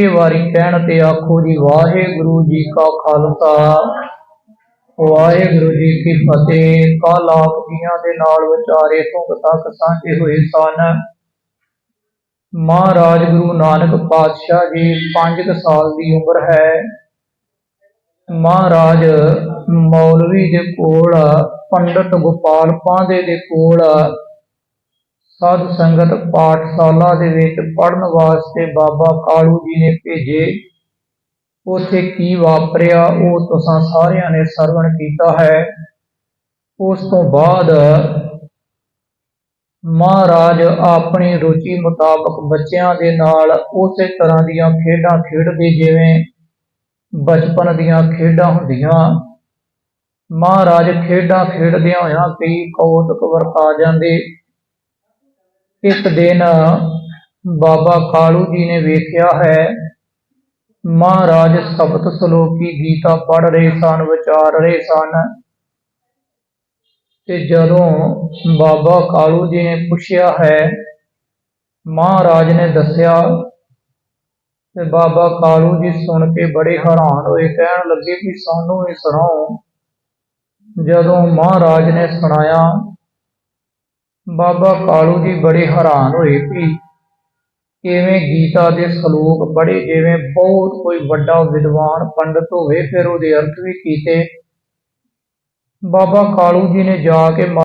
ਇਹ ਵਾਰੀ ਕਹਿਣ ਤੇ ਆਖੋ ਜੀ, ਵਾਹਿਗੁਰੂ ਜੀ ਕਾ ਖਾਲਸਾ। ਵਾਹਿਗੁਰੂ ਜੀ ਕੀ ਫਤਿਹ। ਕੱਲ੍ਹ ਆਪ ਜੀਆਂ ਦੇ ਨਾਲ ਵਿਚਾਰੇ ਤੋਂ ਤੱਕ ਸਾਂਝੇ ਹੋਏ ਸਨ। ਮਹਾਰਾਜ ਗੁਰੂ ਨਾਨਕ ਪਾਤਸ਼ਾਹ ਜੀ 5 ਸਾਲ ਦੀ ਉਮਰ ਹੈ। ਮਹਾਰਾਜ ਮੌਲਵੀ ਦੇ ਕੋਲ, ਪੰਡਤ ਗੋਪਾਲ ਪਾਂਦੇ ਦੇ ਕੋਲ ਸਾਧ ਸੰਗਤ ਪਾਠਸ਼ਾਲਾ ਦੇ ਵਿੱਚ ਪੜਨ ਵਾਸਤੇ ਬਾਬਾ ਕਾਲੂ ਜੀ ਨੇ ਭੇਜੇ। ਉਥੇ ਕੀ ਵਾਪਰਿਆ, ਉਹ ਤੁਸੀਂ ਸਾਰਿਆਂ ਨੇ ਸਰਵਣ ਕੀਤਾ ਹੈ। ਉਸ ਤੋਂ ਬਾਅਦ ਮਹਾਰਾਜ ਆਪਣੀ ਰੁਚੀ ਮੁਤਾਬਕ ਬੱਚਿਆਂ ਦੇ ਨਾਲ ਉਸੇ ਤਰ੍ਹਾਂ ਦੀਆਂ ਖੇਡਾਂ ਖੇਡਦੇ, ਜਿਵੇਂ ਬਚਪਨ ਦੀਆਂ ਖੇਡਾਂ ਹੁੰਦੀਆਂ। ਮਹਾਰਾਜ ਖੇਡਾਂ ਖੇਡਦਿਆਂ ਹੋਇਆਂ ਕਈ ਕੌਤਕ ਵਰਤਾ ਜਾਂਦੇ। ਇੱਕ ਦਿਨ ਬਾਬਾ ਕਾਲੂ ਜੀ ਨੇ ਵੇਖਿਆ ਹੈ, ਮਹਾਰਾਜ ਸਬਤ ਸਲੋਕੀ ਗੀਤਾ ਪੜ੍ਹ ਰਹੇ ਸਨ, ਵਿਚਾਰ ਰਹੇ ਸਨ। ਤੇ ਜਦੋਂ ਬਾਬਾ ਕਾਲੂ ਜੀ ਨੇ ਪੁੱਛਿਆ ਹੈ, ਮਹਾਰਾਜ ਨੇ ਦੱਸਿਆ, ਤੇ ਬਾਬਾ ਕਾਲੂ ਜੀ ਸੁਣ ਕੇ ਬੜੇ ਹੈਰਾਨ ਹੋਏ, ਕਹਿਣ ਲੱਗੇ ਕਿ ਸਾਨੂੰ ਇਹ ਸੁਣਾਓ। ਜਦੋਂ ਮਹਾਰਾਜ ਨੇ ਸੁਣਾਇਆ ਬਾਬਾ ਕਾਲੂ ਜੀ ਬੜੇ ਹੈਰਾਨ ਹੋਏ ਕਿ ਕਿਵੇਂ ਗੀਤਾ ਦੇ ਸ਼ਲੋਕ ਬੜੇ ਜਿਵੇਂ ਬਹੁਤ ਕੋਈ ਵੱਡਾ ਵਿਦਵਾਨ ਪੰਡਤ ਹੋਵੇ, ਫਿਰ ਉਹਦੇ ਅਰਥ ਵੀ ਕੀਤੇ। ਬਾਬਾ ਕਾਲੂ ਜੀ ਨੇ ਜਾ ਕੇ